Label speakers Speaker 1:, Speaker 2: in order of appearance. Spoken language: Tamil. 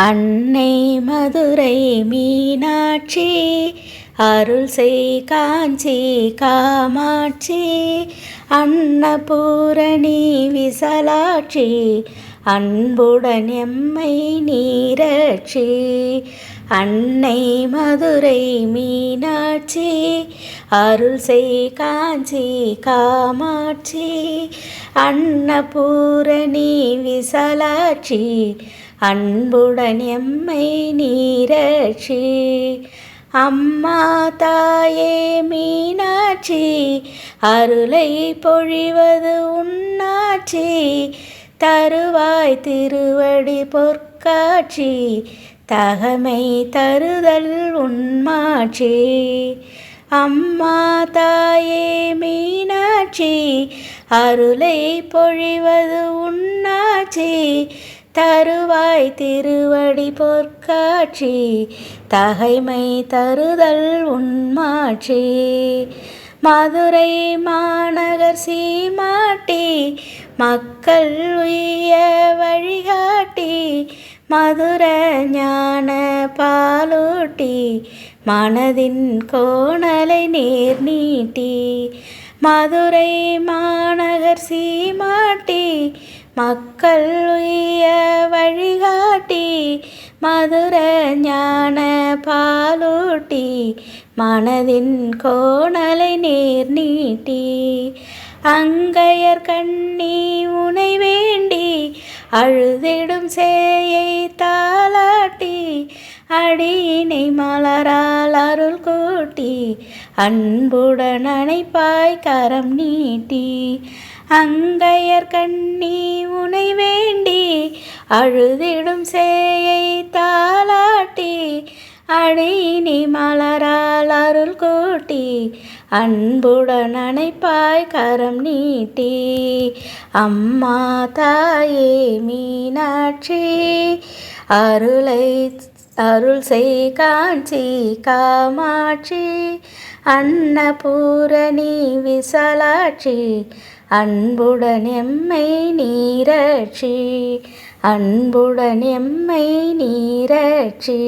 Speaker 1: அன்னை மதுரை மீனாட்சி அருள் செய் காஞ்சி காமாட்சி அன்னபூரணி விசலாட்சி அன்புடன் எம்மை நீரட்சி அன்னை மதுரை மீனாட்சி அருள் செய் காஞ்சி காமாட்சி அன்னபூரணி விசலாட்சி அன்புடன் எம்மை நீரட்சி அம்மா தாயே மீனாட்சி அருளை பொழிவது உன்னாட்சி தருவாய் திருவடி பொற்காட்சி தகமை தருதல் உண்மாட்சி அம்மா தாயே மீனாட்சி அருளை பொழிவது உண்ணாட்சி தருவாய் திருவடி பொற்காட்சி தகைமை தருதல் உண்மாட்சி மதுரை மாநகர் சீமாட்டி மக்கள் உய வழிகாட்டி மதுர ஞான பாலூட்டி மனதின் கோணலை நேர் நீட்டி மதுரை மாநகர் சீமாட்டி மக்கள் உய வழிகாட்டி மதுர ஞான பாலூட்டி மனதின் கோணலை நேர் நீட்டி அங்கையர் கண்ணி உனை வேண்டி அழுதிடும் சேயை தாளாட்டி அடியினை மலரால் அருள் கூட்டி அன்புடன் அணைப்பாய் கரம் நீட்டி அங்கையர் கண்ணி உனை வேண்டி அழுதிடும் சேயை தா அடியினி மலரால் அருள் கூட்டி அன்புடன் அணைப்பாய் கரம் நீட்டி. அம்மா தாயே மீனாட்சி அருளை அருள் செய் காஞ்சி காமாட்சி. அன்னபூரணி விசலாட்சி அன்புடன் எம்மை நீரட்சி. அன்புடன் எம்மை நீரட்சி.